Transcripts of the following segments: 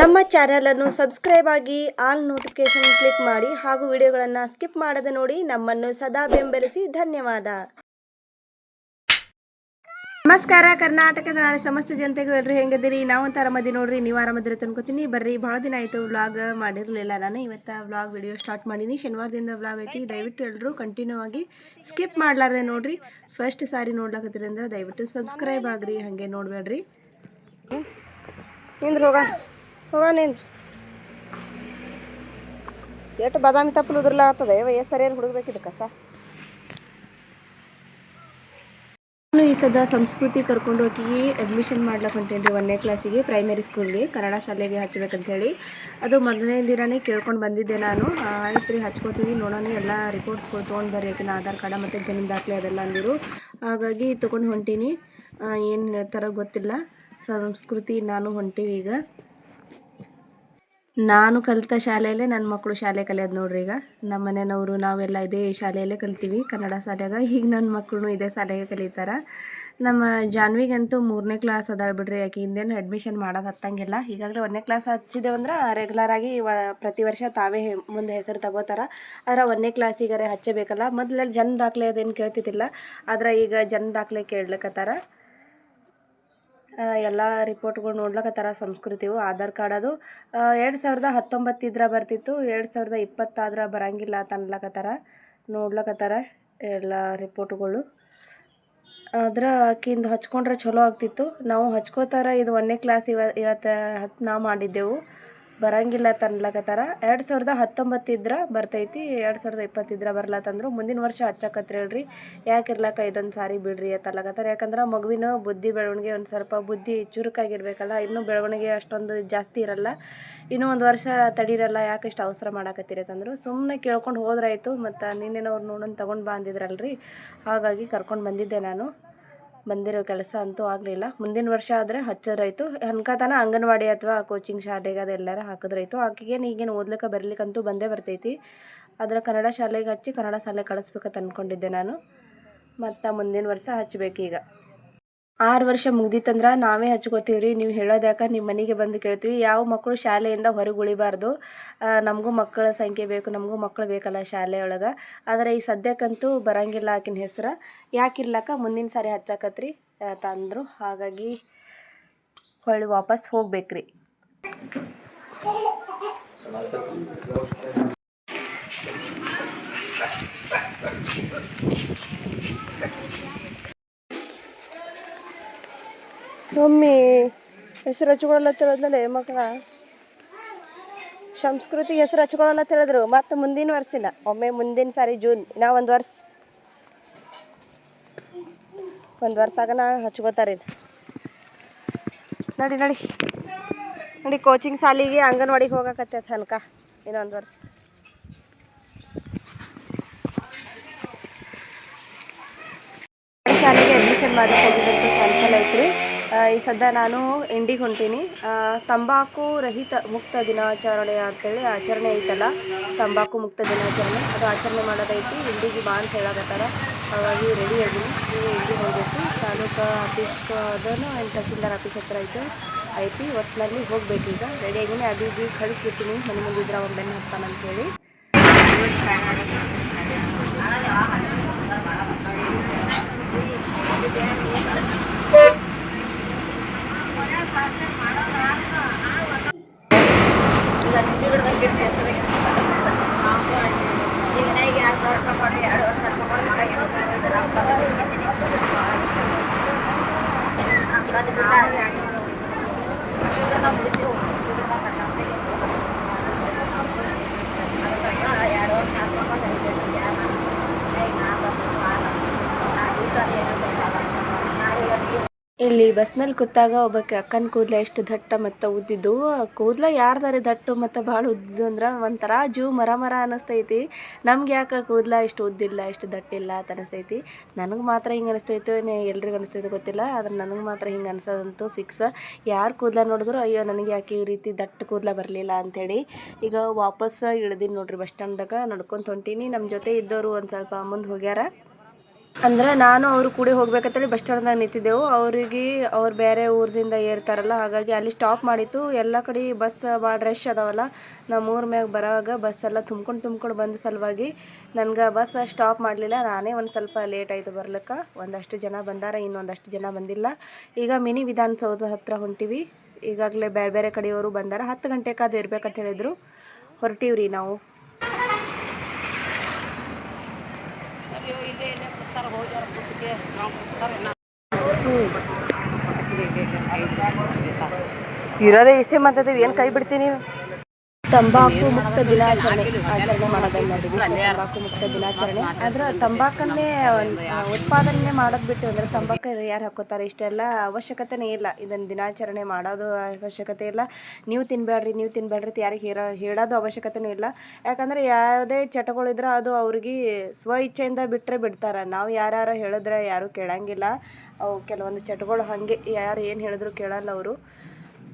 ನಮ್ಮ ಚಾನೆಲನ್ನು ಸಬ್ಸ್ಕ್ರೈಬ್ ಆಗಿ ಆಲ್ ನೋಟಿಫಿಕೇಶನ್ ಕ್ಲಿಕ್ ಮಾಡಿ ಹಾಗೂ ವಿಡಿಯೋಗಳನ್ನು ಸ್ಕಿಪ್ ಮಾಡದೆ ನೋಡಿ ನಮ್ಮನ್ನು ಸದಾ ಬೆಂಬಲಿಸಿ ಧನ್ಯವಾದ. ನಮಸ್ಕಾರ, ಕರ್ನಾಟಕದ ನಾಳೆ ಸಮಸ್ತ ಜನತೆಗೂ ಎಲ್ಲರೂ ಹೆಂಗದಿರಿ ನಾವು ಒಂಥರ ಆರಾಮದಿ ನೋಡ್ರಿ, ನೀವು ಆರಾಮದಿರ ತಂದ್ಕೊತೀನಿ ಬರ್ರಿ ಭಾಳ ದಿನ ಆಯಿತು ವ್ಲಾಗ್ ಮಾಡಿರಲಿಲ್ಲ ನಾನು. ಇವತ್ತು ವ್ಲಾಗ್ ವಿಡಿಯೋ ಸ್ಟಾರ್ಟ್ ಮಾಡೀನಿ. ಶನಿವಾರದಿಂದ ವ್ಲಾಗ್ ಐತಿ. ದಯವಿಟ್ಟು ಎಲ್ಲರೂ ಕಂಟಿನ್ಯೂ ಆಗಿ ಸ್ಕಿಪ್ ಮಾಡಲಾರ್ದೆ ನೋಡ್ರಿ. ಫಸ್ಟ್ ಸಾರಿ ನೋಡ್ಲಾಕತ್ತೀರಿ ಅಂದ್ರೆ ದಯವಿಟ್ಟು ಸಬ್ಸ್ಕ್ರೈಬ್ ಆಗ್ರಿ, ಹಾಗೆ ನೋಡಬೇಡ್ರಿ. ನಿಂದ್ರ ಹೋಗ ಹೋಗ ನಿಂದ್ರ ಎಷ್ಟು ಬಾದಾಮಿ ತಪ್ಪಲು ಉದುರ್ಲ ಆಗ್ತದೆ? ಎಷ್ಟು ಸರಿಯಾಗಿ ಹುಡುಗಬೇಕಿದೆ ಕಸ? ನಾನು ಈ ಸದ ಸಂಸ್ಕೃತಿ ಕರ್ಕೊಂಡು ಹೋಗಿ ಅಡ್ಮಿಷನ್ ಮಾಡ್ಲಕ್ಕೆ ಹೊಂಟೇನಿ ರೀ ಒಂದನೇ ಕ್ಲಾಸಿಗೆ ಪ್ರೈಮರಿ ಸ್ಕೂಲ್ಗೆ ಕನ್ನಡ ಶಾಲೆಗೆ ಹಚ್ಬೇಕಂತೇಳಿ. ಅದು ಮೊದಲನೇ ದಿನನೇ ಕೇಳ್ಕೊಂಡು ಬಂದಿದ್ದೆ ನಾನು. ಆಯ್ತು ರೀ, ಹಚ್ಕೋತೀವಿ, ನೋಡೋಣ, ಎಲ್ಲ ರಿಪೋರ್ಟ್ಸ್ಗಳು ತೊಗೊಂಡು ಯಾಕೆ ಆಧಾರ್ ಕಾರ್ಡ ಮತ್ತು ಜನ್ಮ ದಾಖಲೆ ಅದೆಲ್ಲ ಅಂದಿರು. ಹಾಗಾಗಿ ತೊಗೊಂಡು ಹೊಂಟೀನಿ. ಏನು ಹೇಳ್ತಾರೋ ಗೊತ್ತಿಲ್ಲ. ಸಂಸ್ಕೃತಿ ನಾನು ಹೊಂಟೀವಿ ಈಗ. ನಾನು ಕಲಿತ ಶಾಲೆಯಲ್ಲೇ ನನ್ನ ಮಕ್ಕಳು ಶಾಲೆ ಕಲಿಯೋದು ನೋಡ್ರಿ ಈಗ. ನಮ್ಮ ಮನೆಯವರು ನಾವೆಲ್ಲ ಇದೇ ಶಾಲೆಯಲ್ಲೇ ಕಲ್ತೀವಿ, ಕನ್ನಡ ಶಾಲೆಯಾಗ ಈಗ ನನ್ನ ಮಕ್ಕಳು ಇದೇ ಶಾಲೆಗೆ ಕಲಿತಾರೆ. ನಮ್ಮ ಜಾನ್ವಿಗಂತೂ ಮೂರನೇ ಕ್ಲಾಸ್ ಅದಾಳ ಬಿಡ್ರಿ ಯಾಕೆ ಹಿಂದೇನು ಅಡ್ಮಿಷನ್ ಮಾಡೋದು ಹತ್ತಂಗಿಲ್ಲ. ಈಗಾಗಲೇ ಒಂದನೇ ಕ್ಲಾಸ್ ಹಚ್ಚಿದೇವಂದ್ರೆ ರೆಗ್ಯುಲರ್ ಆಗಿ ವ ಪ್ರತಿ ವರ್ಷ ತಾವೇ ಮುಂದೆ ಹೆಸರು ತಗೋತಾರೆ. ಆದ್ರೆ ಒಂದನೇ ಕ್ಲಾಸಿಗಾರೆ ಹಚ್ಚಬೇಕಲ್ಲ. ಮೊದಲೆಲ್ಲ ಜನ್ ದಾಖಲೆ ಅದೇನು ಕೇಳ್ತಿದ್ದಿಲ್ಲ. ಆದ್ರೆ ಈಗ ಜನ್ ದಾಖಲೆ ಕೇಳ್ಲಿಕತ್ತಾರ. ಎಲ್ಲ ರಿಪೋರ್ಟ್ಗಳು ನೋಡ್ಲಕತ್ತಾರ ಸಂಸ್ಕೃತಿವು ಆಧಾರ್ ಕಾರ್ಡ್ ಅದು ಎರಡು ಸಾವಿರದ ಹತ್ತೊಂಬತ್ತಿದ್ರ ಬರ್ತಿತ್ತು, ಎರಡು ಸಾವಿರದ ಇಪ್ಪತ್ತಾದ್ರೆ ಬರಂಗಿಲ್ಲ ಅಂತ ಅನ್ಲಕತ್ತಾರ ನೋಡ್ಲಕತ್ತಾರ ಎಲ್ಲ ರಿಪೋರ್ಟ್ಗಳು. ಅದ್ರ ಆಕಿಂದು ಹಚ್ಕೊಂಡ್ರೆ ಚಲೋ ಆಗ್ತಿತ್ತು. ನಾವು ಹಚ್ಕೋತಾರ ಇದು ಒಂದನೇ ಕ್ಲಾಸ್ ಇವ ಇವತ್ತು, ಹತ್ತು ನಾವು ಮಾಡಿದ್ದೆವು. ಬರಂಗಿಲ್ಲ ತನ್ಲಕತ್ತಾರ. ಎರಡು ಸಾವಿರದ ಹತ್ತೊಂಬತ್ತಿದ್ರ ಬರ್ತೈತಿ, ಎರಡು ಸಾವಿರದ ಇಪ್ಪತ್ತಿದ್ರ ಬರ್ಲತ್ತಂದ್ರು ಮುಂದಿನ ವರ್ಷ ಹಚ್ಚಕತ್ರಿ ಹೇಳ್ರಿ. ಯಾಕೆ ಇರ್ಲಕ್ಕ ಇದೊಂದು ಸಾರಿ ಬಿಡ್ರಿ ಅಂತ ಅನ್ಲಕತ್ತಾರ ಯಾಕಂದ್ರೆ ಮಗುವಿನ ಬುದ್ಧಿ ಬೆಳವಣಿಗೆ ಒಂದು ಸ್ವಲ್ಪ ಬುದ್ಧಿ ಚುರುಕಾಗಿರ್ಬೇಕಲ್ಲ, ಇನ್ನೂ ಬೆಳವಣಿಗೆ ಅಷ್ಟೊಂದು ಜಾಸ್ತಿ ಇರಲ್ಲ. ಇನ್ನೂ ಒಂದು ವರ್ಷ ತಡೀರಲ್ಲ, ಯಾಕೆ ಇಷ್ಟು ಅವಸರ ಮಾಡಾಕತ್ತೀರಿ ಅಂತಂದ್ರು ಸುಮ್ಮನೆ ಕೇಳ್ಕೊಂಡು ಹೋದ್ರಾಯ್ತು, ಮತ್ತು ನಿನ್ನೆನವ್ರು ನೋಡೋಣ ತೊಗೊಂಡು ಬಾ ಅಂದಿದ್ರಲ್ರಿ. ಹಾಗಾಗಿ ಕರ್ಕೊಂಡು ಬಂದಿದ್ದೆ ನಾನು. ಬಂದಿರೋ ಕೆಲಸ ಅಂತೂ ಆಗಲಿಲ್ಲ. ಮುಂದಿನ ವರ್ಷ ಆದರೆ ಹಚ್ಚೋರಾಯ್ತು ಅನ್ಕತನ ಅಂಗನವಾಡಿ ಅಥವಾ ಕೋಚಿಂಗ್ ಶಾಲೆಗೆ ಅದೆಲ್ಲರ ಹಾಕಿದ್ರಾಯ್ತು ಆಕೆಗೇನು ಈಗೇನು ಓದ್ಲಿಕ್ಕೆ ಬರಲಿಕ್ಕಂತೂ ಬಂದೇ ಬರ್ತೈತಿ. ಆದರೆ ಕನ್ನಡ ಶಾಲೆಗೆ ಹಚ್ಚಿ ಕನ್ನಡ ಶಾಲೆ ಕಳಿಸ್ಬೇಕಂತ ಅಂದ್ಕೊಂಡಿದ್ದೆ ನಾನು. ಮತ್ತು ಮುಂದಿನ ವರ್ಷ ಹಚ್ಬೇಕೀಗ. ಆರು ವರ್ಷ ಮುಗ್ದಿತ್ತಂದ್ರೆ ನಾವೇ ಹಚ್ಕೋತೀವಿ ರೀ ನೀವು ಹೇಳೋದು ಯಾಕೆ ನಿಮ್ಮ ಮನೆಗೆ ಬಂದು ಕೇಳ್ತೀವಿ. ಯಾವ ಮಕ್ಕಳು ಶಾಲೆಯಿಂದ ಹೊರಗೆ ಉಳಿಬಾರ್ದು. ನಮಗೂ ಮಕ್ಕಳ ಸಂಖ್ಯೆ ಬೇಕು, ನಮಗೂ ಮಕ್ಕಳು ಬೇಕಲ್ಲ ಶಾಲೆಯೊಳಗೆ. ಆದರೆ ಈ ಸದ್ಯಕ್ಕಂತೂ ಬರಂಗಿಲ್ಲ ಆಕಿನ ಹೆಸ್ರು. ಯಾಕಿರ್ಲಕ್ಕ, ಮುಂದಿನ ಸಾರಿ ಹಚ್ಚಾಕತ್ರಿ. ತಂದರು. ಹಾಗಾಗಿ ಹೊಳ್ಳಿ ವಾಪಸ್ ಹೋಗ್ಬೇಕ್ರಿ. ಮಮ್ಮಿ, ಹೆಸರು ಹಚ್ಕೊಳ್ಳಲ್ಲ ತಿಳಿದ್ಮೇಲೆ ಮಕ್ಕಳ? ಸಂಸ್ಕೃತಿ ಹೆಸರು ಹಚ್ಕೊಳ್ಳಲ್ಲ ತಿಳಿದ್ರು ಮತ್ತು ಮುಂದಿನ ವರ್ಷಿನ ಒಮ್ಮೆ ಮುಂದಿನ ಸಾರಿ ಜೂನ್ ನಾ ಒಂದು ವರ್ಷ. ಒಂದು ವರ್ಷ ಆಗನ ಹಚ್ಕೋತಾರೆ ನಡಿ ನಡಿ. ನಡಿ ಕೋಚಿಂಗ್ ಸಾಲಿಗೆ ಅಂಗನವಾಡಿಗೆ ಹೋಗಕತ್ತೆ ತನಕ ಇನ್ನೊಂದು ವರ್ಷ. ಶಾಲೆಗೆ ಅಡ್ಮಿಷನ್ ಮಾಡಿ ಈ ಸದ್ಯ ನಾನು ಇಂಡಿಗೆ ಹೊಂಟೀನಿ. ತಂಬಾಕು ರಹಿತ ಮುಕ್ತ ದಿನಾಚರಣೆ ಅಂತೇಳಿ ಆಚರಣೆ ಐತಲ್ಲ, ತಂಬಾಕು ಮುಕ್ತ ದಿನಾಚರಣೆ. ಅದು ಆಚರಣೆ ಮಾಡೋದೈತಿ, ಇಂಡಿಗೆ ಬಾ ಅಂತ ಹೇಳಕತ್ತಾರ. ಹಾಗಾಗಿ ರೆಡಿ ಆಗಿನಿ. ಇಂಡಿಗೆ ಹೋಗ್ಬೇಕು. ತಾಲೂಕು ಆಫೀಸ್ ಅದನ್ನು ಆ್ಯಂಡ್ ತಹಶೀಲ್ದಾರ್ ಆಫೀಸ್ ಹತ್ರ ಐತೆ, ಐತಿ. ಒಟ್ಟಿನಲ್ಲಿ ಈಗ. ರೆಡಿ ಆಗಿನಿ. ಅದು ಇದು ಕಳಿಸ್ಬಿಟ್ಟಿನಿ ಮನೆ ಮುಂದಿದ್ರೆ ಅವ್ನು ಬೆನ್ನು ಹತ್ತಾನಂತೇಳಿ ಆಮೇಲೆ ಮಾಡೋಣ ನಾನು ಆ ವದ ಇದು ವಿಡಿಯೋ ರೆಕಾರ್ಡ್ ಮಾಡ್ತೀನಿ ಮಾಡಿ ಅಂತ ಹೇಳಿದ್ರು ಆಪೋ ಇಲ್ಲಿ ಬಸ್ನಲ್ಲಿ ಕೂತಾಗ ಒಬ್ಬಾಕಿ ಅಕ್ಕನ ಕೂದಲ ಎಷ್ಟು ದಟ್ಟ ಮತ್ತು ಉದ್ದಿದ್ದು ಕೂದಲ ಯಾರ್ದಾರೆ ದಟ್ಟು ಮತ್ತು ಭಾಳ ಉದ್ದಿದ್ದು ಅಂದ್ರೆ ಒಂಥರ ಜೂ ಮರ ಮರ ಅನಿಸ್ತೈತಿ. ನಮ್ಗೆ ಯಾಕೆ ಕೂದಲ ಇಷ್ಟು ಉದ್ದಿಲ್ಲ, ಇಷ್ಟು ದಟ್ಟಿಲ್ಲ ಅಂತ ಅನಿಸ್ತೈತಿ. ನನಗೆ ಮಾತ್ರ ಹಿಂಗೆ ಅನಿಸ್ತೈತೋ ಎಲ್ರಿಗೂ ಅನಿಸ್ತೈತೆ ಗೊತ್ತಿಲ್ಲ, ಆದ್ರೆ ನನಗೆ ಮಾತ್ರ ಹಿಂಗೆ ಅನಿಸೋದಂತೂ ಫಿಕ್ಸ್ ಯಾರು ಕೂದಲ ನೋಡಿದ್ರು, ಅಯ್ಯೋ ನನಗೆ ಯಾಕೆ ಈ ರೀತಿ ದಟ್ಟು ಕೂದಲ ಬರಲಿಲ್ಲ ಅಂಥೇಳಿ ಈಗ ವಾಪಸ್ ಇಳ್ದಿನಿ ನೋಡ್ರಿ ಬಸ್ ಸ್ಟ್ಯಾಂಡ್ದಾಗ ನಡ್ಕೊಂತ ಹೊಂಟೀನಿ. ನಮ್ಮ ಜೊತೆ ಇದ್ದವರು ಒಂದು ಸ್ವಲ್ಪ ಮುಂದೆ ಹೋಗ್ಯಾರ. ಅಂದ್ರೆ ನಾನು ಅವರು ಕೂಡಿ ಹೋಗ್ಬೇಕಂತೇಳಿ ಬಸ್ ಸ್ಟ್ಯಾಂಡ್ದಾಗ ನಿಂತಿದ್ದೆವು. ಅವ್ರಿಗೆ ಅವ್ರು ಬೇರೆ ಊರಿಂದ ಏರ್ತಾರಲ್ಲ, ಹಾಗಾಗಿ ಅಲ್ಲಿ ಸ್ಟಾಪ್ ಮಾಡಿತ್ತು. ಎಲ್ಲ ಕಡೆ ಬಸ್ ಭಾಳ ರಶ್ ಅದಾವಲ್ಲ ನಮ್ಮ ಊರ ಮ್ಯಾಗ ಬರೋವಾಗ ಬಸ್ ಎಲ್ಲ ತುಂಬ್ಕೊಂಡು ತುಂಬ್ಕೊಂಡು ಬಂದ ಸಲುವಾಗಿ ನನಗೆ ಬಸ್ ಸ್ಟಾಪ್ ಮಾಡಲಿಲ್ಲ. ನಾನೇ ಒಂದು ಸ್ವಲ್ಪ ಲೇಟ್ ಆಯಿತು ಬರ್ಲಿಕ್ಕೆ. ಒಂದಷ್ಟು ಜನ ಬಂದಾರ, ಇನ್ನೊಂದಷ್ಟು ಜನ ಬಂದಿಲ್ಲ. ಈಗ ಮಿನಿ ವಿಧಾನಸೌಧ ಹತ್ರ ಹೊಂಟಿವಿ. ಈಗಾಗಲೇ ಬೇರೆ ಬೇರೆ ಕಡೆಯವರು ಬಂದಾರ. ಹತ್ತು ಗಂಟೆಗೆ ಅದು ಇರ್ಬೇಕಂತ ಹೇಳಿದ್ರು. ಹೊರಟೀವ್ರಿ ನಾವು. ಇರೋದೇ ಇಸೆ ಮಾತಾಡ್ತೀವಿ. ಏನು ಕೈ ಬಿಡ್ತೀನಿ ತಂಬಾಕು ಮುಕ್ತ ದಿನಾಚರಣೆ ಆಚರಣೆ ಮಾಡೋದನ್ನ ತಂಬಾಕು ಮುಕ್ತ ದಿನಾಚರಣೆ. ಆದ್ರೆ ತಂಬಾಕನ್ನೇ ಉತ್ಪಾದನೆ ಮಾಡೋದು ಬಿಟ್ಟು ಅಂದ್ರೆ ತಂಬಾಕು ಯಾರು ಹಾಕೋತಾರೆ? ಇಷ್ಟೆಲ್ಲ ಅವಶ್ಯಕತೆನೇ ಇಲ್ಲ. ಇದನ್ನ ದಿನಾಚರಣೆ ಮಾಡೋದು ಅವಶ್ಯಕತೆ ಇಲ್ಲ. ನೀವು ತಿನ್ಬೇಡ್ರಿ ನೀವು ತಿನ್ಬೇಡ್ರಿ ಯಾರಿಗೆ ಹೇಳೋ ಹೇಳೋದು ಅವಶ್ಯಕತೆನೂ ಇಲ್ಲ. ಯಾಕಂದ್ರೆ ಯಾವುದೇ ಚಟಗಳಿದ್ರೆ ಅದು ಅವ್ರಿಗೆ ಸ್ವ ಇಚ್ಛೆಯಿಂದ ಬಿಟ್ಟರೆ ಬಿಡ್ತಾರೆ. ನಾವು ಯಾರ್ಯಾರೋ ಹೇಳಿದ್ರೆ ಯಾರು ಕೇಳಂಗಿಲ್ಲ. ಅವು ಕೆಲವೊಂದು ಚಟಗಳು ಹಾಗೆ. ಯಾರು ಏನು ಹೇಳಿದ್ರು ಕೇಳಲ್ಲ ಅವರು.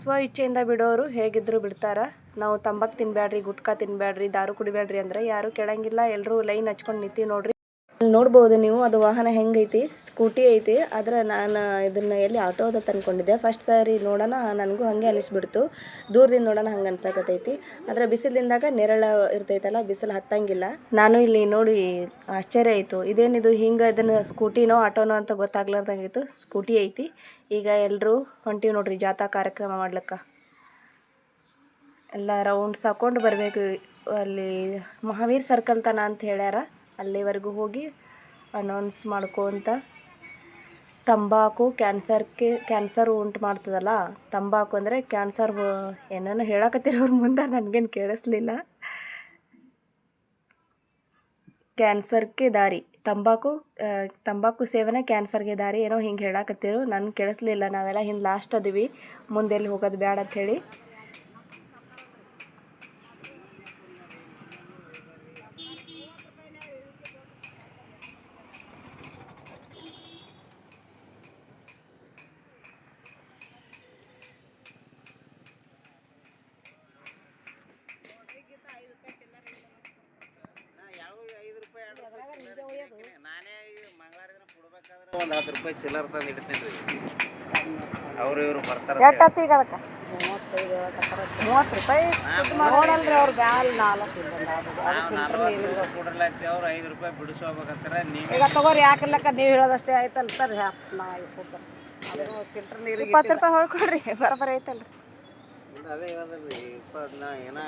ಸ್ವ ಇಚ್ಛೆಯಿಂದ ಬಿಡೋರು ಹೇಗಿದ್ರು ಬಿಡ್ತಾರ. ನಾವು ತಂಬಾಕು ತಿನ್ಬೇಡ್ರಿ ಗುಟ್ಕಾ ತಿನ್ಬೇಡ್ರಿ ದಾರು ಕುಡಿಬೇಡ್ರಿ ಅಂದ್ರೆ ಯಾರು ಕೇಳಂಗಿಲ್ಲ. ಎಲ್ಲರೂ ಲೈನ್ ಹಚ್ಕೊಂಡು ನಿಂತಿ ನೋಡ್ರಿ. ಅಲ್ಲಿ ನೋಡ್ಬೋದು ನೀವು, ಅದು ವಾಹನ ಹೆಂಗೈತಿ, ಸ್ಕೂಟಿ ಐತಿ. ಆದ್ರೆ ನಾನು ಇದನ್ನ ಎಲ್ಲಿ ಆಟೋದ ತಂದ್ಕೊಂಡಿದ್ದೆ. ಫಸ್ಟ್ ಸಾರಿ ನೋಡೋಣ, ನನಗೂ ಹಾಗೆ ಅನಿಸ್ಬಿಡ್ತು. ದೂರದಿಂದ ನೋಡೋಣ ಹಂಗೆ ಅನ್ಸಕತ್ತೈತಿ. ಆದರೆ ಬಿಸಿಲಿಂದಾಗ ನೆರಳ ಇರ್ತೈತಲ್ಲ, ಬಿಸಿಲು ಹತ್ತಂಗಿಲ್ಲ. ನಾನು ಇಲ್ಲಿ ನೋಡಿ, ಆಶ್ಚರ್ಯ ಆಯಿತು. ಇದೇನಿದು, ಹಿಂಗೆ ಇದನ್ನು ಸ್ಕೂಟಿನೋ, ಆಟೋನೋ ಅಂತ ಗೊತ್ತಾಗ್ಲಾರ್ದಂಗಿತ್ತು ಸ್ಕೂಟಿ ಐತಿ. ಈಗ ಎಲ್ಲರೂ ಹೊಂಟಿವಿ ನೋಡ್ರಿ, ಜಾಥಾ ಕಾರ್ಯಕ್ರಮ ಮಾಡ್ಲಿಕ್ಕೆ. ಎಲ್ಲ ರೌಂಡ್ಸ್ ಹಾಕೊಂಡು ಬರಬೇಕು. ಅಲ್ಲಿ ಮಹಾವೀರ್ ಸರ್ಕಲ್ ತನ ಅಂತ ಹೇಳ್ಯಾರ. ಅಲ್ಲಿವರೆಗೂ ಹೋಗಿ ಅನೌನ್ಸ್ ಮಾಡ್ಕೊಂತ ತಂಬಾಕು ಕ್ಯಾನ್ಸರ್ಗೆ ಕ್ಯಾನ್ಸರ್ ಉಂಟು ಮಾಡ್ತದಲ್ಲ, ತಂಬಾಕು ಅಂದರೆ ಕ್ಯಾನ್ಸರ್ ಏನೇನೋ ಹೇಳಕತ್ತಿರೋರು ಮುಂದೆ ನನಗೇನು ಕೇಳಿಸ್ಲಿಲ್ಲ. ಕ್ಯಾನ್ಸರ್ಗೆ ದಾರಿ. ತಂಬಾಕು ತಂಬಾಕು ಸೇವನೆ ಕ್ಯಾನ್ಸರ್ಗೆ ದಾರಿ ಏನೋ ಹಿಂಗೆ ಹೇಳಕತ್ತಿರು ನಾನು ಕೇಳಿಸ್ಲಿಲ್ಲ. ನಾವೆಲ್ಲ ಹಿಂದೆ ಲಾಸ್ಟ್ ಅದೀವಿ. ಮುಂದೆ ಎಲ್ಲಿ ಹೋಗೋದು ಬೇಡ ಅಂತ ಒಂದು ಹತ್ತು ರೂಪಾಯಿ ಚಿಲ್ಲರ್ ತಂದು ಇಡ್ತೀನಿ ಅವ್ರು ಇವರು ಬರ್ತಾರೆ. ಎಷ್ಟಾತು ಈಗ ಅದಕ್ಕೆ? ಮೂವತ್ತು ರೂಪಾಯಿ ನೋಡಲ್ರಿ ಅವ್ರ ಬ್ಯಾಲ್ ನಾಲ್ಕು ನಾವು ಅವ್ರು ಐದು ರೂಪಾಯಿ ನೀವು ಈಗ ತಗೋರಿ ಯಾಕಿಲ್ಲಕ್ಕ? ನೀವು ಹೇಳೋದಷ್ಟೇ ಆಯ್ತಲ್ಲ ಸರ್. ನಾ ಫಿಲ್ಟರ್ ನೀರು ಇಪ್ಪತ್ತು ರೂಪಾಯಿ ಹೊಳ್ಕೊಡ್ರಿ ಬರೋಬ್ಬರ ಐತಲ್ರಿ ಅದೇ ಹೇಳದ್ರಿ ಇಪ್ಪತ್ತು ನಾ ಏನ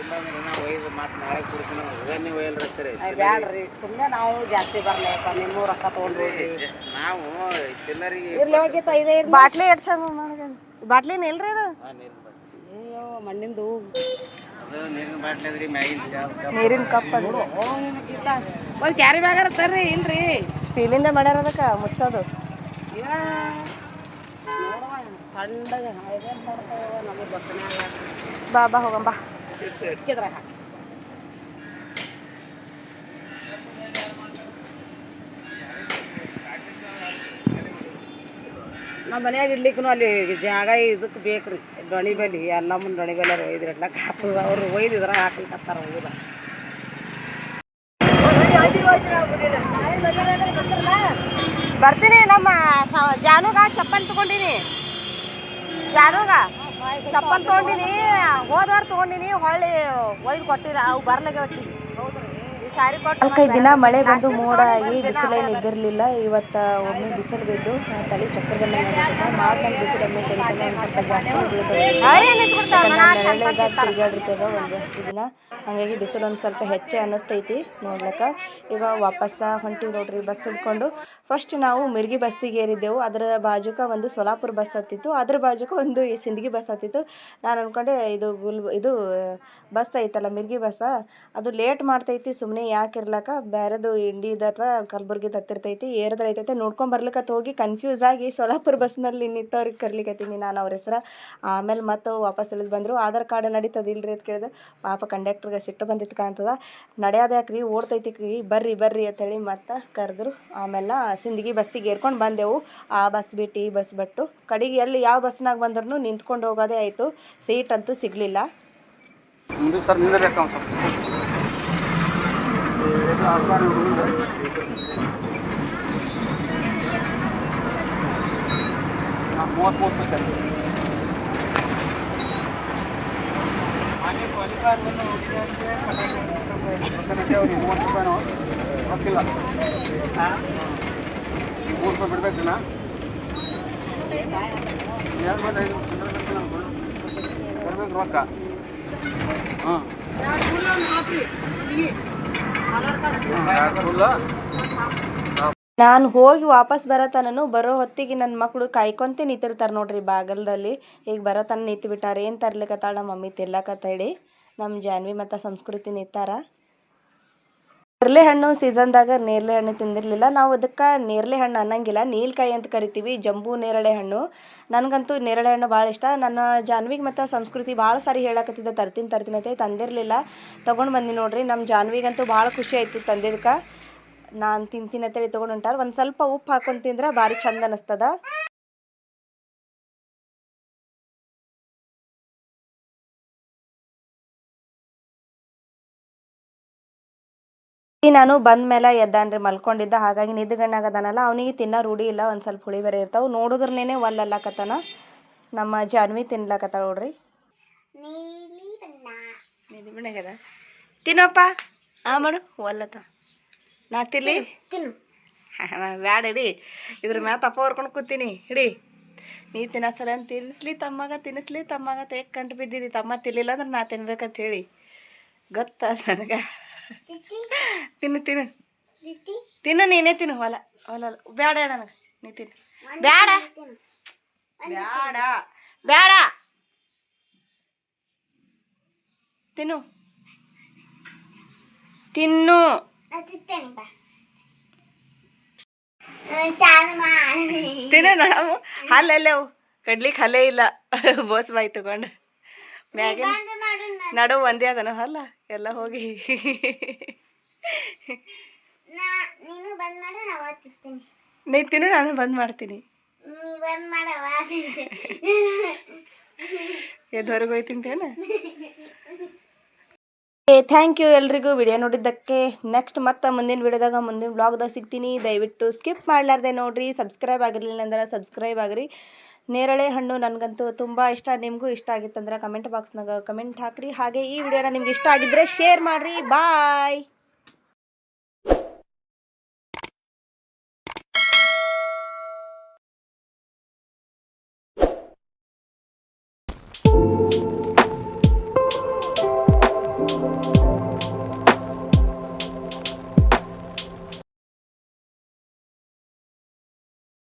ಇಲ್ಲ ಅಂದ್ರೆ ಒಯ್ದು ಮತ್ತೆ ನಾಳೆ ಕೊಡ್ತೀನಿ ಬ್ಯಾಡ್ರಿ ಸುಮ್ಮನೆ ನಾವು ಜಾಸ್ತಿ ಬರ್ಲಪ್ಪ ನಿಮ್ಮ ರೊಕ್ಕ ನಾವು ಚಿಲ್ಲರಿಗೆ ಇರ್ಲಿ ಹೋಗಿತ್ತು ಐದೇ ಇರ್ಲಿ. ಬಾಟ್ಲಿ ಆ ನೀರಿನ ಬಾಟ್ಲಿ ಅಯ್ಯೋ ಮಣ್ಣಿಂದು. ಅದು ನೀರಿನ ಬಾಟ್ಲಿ ಅದ್ರಿ ಮ್ಯಾಗಿನ ಚಾ. ನೀರಿನ ಕಪ್ ಅದು. ಒಂದು ಕ್ಯಾರಿ ಬ್ಯಾಗಾರ ತರ್ರಿ ಇಲ್ರಿ. ಸ್ಟೀಲಿಂದ ಮಾಡ್ಯಾರ ಅದಕ್ಕೆ ಮುಚ್ಚೋದು. ಇದೇನು ಮಾಡ್ತಾವ ನಮಗೆ ಬಸ್ನ್ಯಾಗ ಬಾ ಬಾ ಹೋಗಂಬ ಇಕ್ಕಿದ್ರಾಗ ಹಾಕಿ ನಮ್ಮ ಮನ್ಯಾಗ ಇಡ್ಲಿಕ್ಕೂ ಅಲ್ಲಿ ಜಾಗ ಇದಕ್ಕೆ ಬೇಕ್ರಿ ಡೊಣಿ ಬಲಿ ಎಲ್ಲ ಮುಂದೆ ಡೊಣಿ ಒಯ್ದ್ರಿ ಒಯ್ದು ಇಡ್ಲಕ್ಕೆ ಹಾಕ್ತದ ಅವ್ರು ಒಯ್ದಿದ್ರ ಹಾಕ್ಲಿಕ್ಕತ್ತಾರ ಹೋಗಿಲ್ಲ ಬರ್ತೀನಿ ನಮ್ಮ ಜಾನುಗ ಚಪ್ಪಲ್ ತಗೊಂಡಿನಿ ಜಾನುಗ ಚಪ್ಪಲ್ ತಗೊಂಡಿನಿ ಹೋದವಾರ ತಗೊಂಡಿನಿ ಹೊಳ್ಳಿ ಒಯ್ದು ಕೊಟ್ಟಿಲ್ಲ ಅವು ಬರ್ಲಗೆ ಕೊಟ್ಟು ನಾಲ್ಕೈದು ದಿನ ಮಳೆ ಬಂದು ಮೋಡ ಆಗಿ ಬಿಸಿಲೇನು ಇದ್ದಿರಲಿಲ್ಲ ಇವತ್ತು ಒಮ್ಮೆ ಬಿಸಿಲು ಬಿದ್ದು ತಲೆ ಚಕ್ರದಲ್ಲಿ ಬಂದಂಗೆ ಮಾಡ್ದಂಗೆ ಬಿಸಿಲು ಒಮ್ಮೆ ತೆಗಿತಾನೆ ಒಂದು ಸ್ವಲ್ಪ ಜಾಸ್ತಿ ಒಂದಷ್ಟು ದಿನ. ಹಾಗಾಗಿ ಬಿಸಿಲು ಒಂದು ಸ್ವಲ್ಪ ಹೆಚ್ಚೆ ಅನ್ನಿಸ್ತೈತಿ, ನೋಡ್ಲಿಕ್ಕೆ. ಈಗ ವಾಪಸ್ಸ ಹೊಂಟಿವಿ ನೋಡ್ರಿ ಬಸ್ ಹಿಡ್ಕೊಂಡು. ಫಸ್ಟ್ ನಾವು ಮಿರ್ಗಿ ಬಸ್ಸಿಗೆ ಏರಿದ್ದೆವು. ಅದರ ಬಾಜುಕ ಒಂದು ಸೋಲಾಪುರ ಬಸ್ ಹತ್ತಿತ್ತು. ಅದ್ರ ಬಾಜುಕ ಒಂದು ಈ ಸಿಂದಗಿ ಬಸ್ ಹತ್ತಿತ್ತು. ನಾನು ಅಂದ್ಕೊಂಡೆ ಇದು ಗುಲ್, ಇದು ಬಸ್ ಐತಲ್ಲ, ಮಿರ್ಗಿ ಬಸ್ಸ. ಅದು ಲೇಟ್ ಮಾಡ್ತೈತಿ ಸುಮ್ಮನೆ ಯಾಕೆ ಇರ್ಲಕ್ಕ? ಬೇರೆದು ಇಂಡಿದ ಅಥವಾ ಕಲಬುರ್ಗಿದ ಹತ್ತಿರ್ತೈತಿ ಏರಿದ್ರೆ ಐತೈತೆ ನೋಡ್ಕೊಂಡ್ ಬರ್ಲಿಕ್ಕೆ ಹೋಗಿ ಕನ್ಫ್ಯೂಸ್ ಆಗಿ ಸೋಲಾಪುರ ಬಸ್ನಲ್ಲಿ ನಿಂತವ್ರಿಗೆ ಕರ್ಲಿಕ್ಕತ್ತೀನಿ ನಾನು ಅವ್ರ ಹೆಸ್ರ. ಆಮೇಲೆ ಮತ್ತೆ ವಾಪಸ್ ಇಳಿದು ಬಂದರು. ಆಧಾರ್ ಕಾರ್ಡ್ ನಡೀತದಿಲ್ರಿ ಅಂತ ಕೇಳಿದೆ. ಪಾಪ ಕಂಡಕ್ಟ್ರಿಗೆ ಸಿಟ್ಟು ಬಂದಿತ್ತು ಕಾಣ್ತದ ನಡೆಯೋದು ಯಾಕ್ರಿ ಓಡ್ತೈತಿ ಬರ್ರಿ ಬರ್ರಿ ಅಂತೇಳಿ ಮತ್ತೆ ಕರೆದ್ರು. ಆಮೇಲೆ ಸಿಂದಗಿ ಬಸ್ಸಿಗೆ ಏರ್ಕೊಂಡು ಬಂದೆವು. ಆ ಬಸ್ ಬಿಟ್ಟು ಈ ಬಸ್ ಬಿಟ್ಟು. ಕಡೆಗೆ ಎಲ್ಲಿ ಯಾವ ಬಸ್ನಾಗ ಬಂದ್ರೂ ನಿಂತ್ಕೊಂಡು ಹೋಗೋದೇ ಆಯಿತು. ಸೀಟ್ ಅಂತೂ ಸಿಗಲಿಲ್ಲ. ಮೂವತ್ತು ಮೂವತ್ತು ಮೂವತ್ತು ರೂಪಾಯಿನೋ? ಗೊತ್ತಿಲ್ಲ. ಮೂರು ರೂಪಾಯಿ ಬಿಡ್ಬೇಕಿಲ್ಲ? ಎರಡು ಐದು ಬರ್ಬೇಕು. ರೊಕ್ಕ. ಹಾಂ. ನಾನು ಹೋಗಿ ವಾಪಸ್ ಬರತನನು ಬರೋ ಹೊತ್ತಿಗೆ ನನ್ನ ಮಕ್ಕಳು ಕಾಯ್ಕೊಂತ ನಿಂತಿರ್ತಾರೆ ನೋಡ್ರಿ ಬಾಗಲದಲ್ಲಿ. ಈಗ ಬರತನ ನಿಂತು ಬಿಟ್ಟಾರೆ, ಏನು ತರ್ಲಿಕ್ಕತ್ತಾಳ ನಮ್ಮ ಮಮ್ಮಿ ತಿರ್ಲಕತ್ತೇಳಿ ನಮ್ಮ ಜಾನ್ವಿ ಮತ್ತು ಸಂಸ್ಕೃತಿ ನಿಂತಾರ. ನೇರಳೆ ಹಣ್ಣು ಸೀಸನ್ದಾಗ ನೇರಳೆ ಹಣ್ಣು ತಿಂದಿರಲಿಲ್ಲ. ನಾವು ಅದಕ್ಕೆ ನೇರಳೆ ಹಣ್ಣು ಅನ್ನಂಗಿಲ್ಲ. ನೀಲ್ಕಾಯಿ ಅಂತ ಕರಿತೀವಿ, ಜಂಬೂ ನೇರಳೆ ಹಣ್ಣು. ನನಗಂತೂ ನೇರಳೆ ಹಣ್ಣು ಭಾಳ ಇಷ್ಟ. ನನ್ನ ಜಾನ್ವಿಗೆ ಮತ್ತು ಸಂಸ್ಕೃತಿ ಭಾಳ ಸಾರಿ ಹೇಳಕತ್ತಿದ್ದೆ, ತರ್ತೀನಿ ತರ್ತೀನಿ ಅಂತ ತಂದಿರಲಿಲ್ಲ. ತೊಗೊಂಡು ಬಂದಿ ನೋಡ್ರಿ ನಮ್ಮ ಜಾನ್ವಿಗಂತೂ ಭಾಳ ಖುಷಿ ಆಯಿತು ತಂದಿದ್ದಕ್ಕೆ ನಾನು ತಿಂತೀನಿ ಅಂತೇಳಿ ತೊಗೊಂಡು ಹೊಂಟಾರ. ಒಂದು ಸ್ವಲ್ಪ ಉಪ್ಪು ಹಾಕೊಂಡು ತಿಂದ್ರೆ ಭಾರಿ ಚಂದ ಅನ್ನಿಸ್ತದ ಈ ನಾನು ಬಂದ ಮೇಲೆ ಎದ್ದಾನ್ರಿ ಮಲ್ಕೊಂಡಿದ್ದ. ಹಾಗಾಗಿ ನಿದ್ದುಗಣ್ಣಾಗದಾನಲ್ಲ. ಅವನಿಗೆ ತಿನ್ನೋ ರೂಢಿ ಇಲ್ಲ. ಒಂದು ಸ್ವಲ್ಪ ಹುಳಿ ಬೇರೆ ಇರ್ತಾವೆ. ನೋಡಿದ್ರನೇ ಒಲ್ಲಲ್ಲಕತ್ತಾನ. ನಮ್ಮ ಜಾನ್ವಿ ತಿನ್ಲಕತ್ತಾಳ ನೋಡ್ರಿ. ತಿನ್ನಪ್ಪ. ಆ ಮಾಡು. ಒಲ್ಲತ್ತ. ನಾ ತಿನ್ಲಿ ತಿನ್ನು. ಬ್ಯಾಡ ಇಡಿ. ಇದ್ರ ಮ್ಯಾಲ ತಪ್ಪ ಹೊರ್ಕೊಂಡು ಕೂತೀನಿ ಇಡಿ. ನೀ ತಿನ್ನಸಲ ತಿನ್ನಿಸ್ಲಿ ತಮ್ಮಗ ತಿನ್ನಿಸ್ಲಿ ತಮ್ಮಗ ತೆಗ್ ಕಂಡು ಬಿದ್ದಿದ್ದಿ ತಮ್ಮ ತಿನ್ಲಿಲ್ಲ ಅಂದ್ರೆ ನಾ ತಿನ್ಬೇಕಂತ ಹೇಳಿ. ಗೊತ್ತ ನನಗೆ? ತಿನ್ನು ತಿನ್ನು. ತಿನ್ನು ನೀನೇ ತಿನ್ನು ಹೊಲ ಹೊಲ ಬ್ಯಾಡ ನನಗೆ ನೀ ತಿನ್ನು. ಬ್ಯಾಡ. ಬ್ಯಾಡ. ಬ್ಯಾಡ. ತಿನ್ನು. ತಿನ್ನು. ತಿನ್ನು ನೋಡಮ್ಮ. ಹಲ್ಲಲ್ಲೇ ಅವು. ಕಡ್ಲಿಕ್ಕೆ ಹಲ್ಲೇ ಇಲ್ಲ. ಬೋಸ್ ಬಾಯಿ ತಗೊಂಡು. ಮ್ಯಾಗಿನ ನಡು ಒಂದೇ ಅದನು ಹಲ್ಲ ಎಲ್ಲ ಹೋಗಿ. ನಾ ತಿನ್ನು ನಾನು ಬಂದ್ ಮಾಡ್ತೀನಿ. ಎದ್ವರೆಗೂ ಹೋಯ್ತಿಂತೇನ ಏ ಥ್ಯಾಂಕ್ ಯು ಎಲ್ರಿಗೂ. ವಿಡಿಯೋ ನೋಡಿದ್ದಕ್ಕೆ ನೆಕ್ಸ್ಟ್ ಮತ್ತೆ ಮುಂದಿನ ವಿಡಿಯೋದಾಗ ಮುಂದಿನ ಬ್ಲಾಗ್ದಾಗ ಸಿಗ್ತೀನಿ. ದಯವಿಟ್ಟು ಸ್ಕಿಪ್ ಮಾಡಲಾರ್ದೆ ನೋಡ್ರಿ. ಸಬ್ಸ್ಕ್ರೈಬ್ ಆಗಿರಲಿಲ್ಲ ಅಂದ್ರೆ ಸಬ್ಸ್ಕ್ರೈಬ್ ಆಗಿರಿ. ನೇರಳೆ ಹಣ್ಣು ನನಗಂತೂ ತುಂಬ ಇಷ್ಟ. ನಿಮಗೂ ಇಷ್ಟ ಆಗಿತ್ತಂದ್ರೆ ಕಮೆಂಟ್ ಬಾಕ್ಸ್ನಾಗ ಕಮೆಂಟ್ ಹಾಕ್ರಿ. ಹಾಗೆ ಈ ವಿಡಿಯೋನ ನಿಮ್ಗೆ ಇಷ್ಟ ಆಗಿದ್ದರೆ ಶೇರ್ ಮಾಡಿರಿ. ಬಾಯ್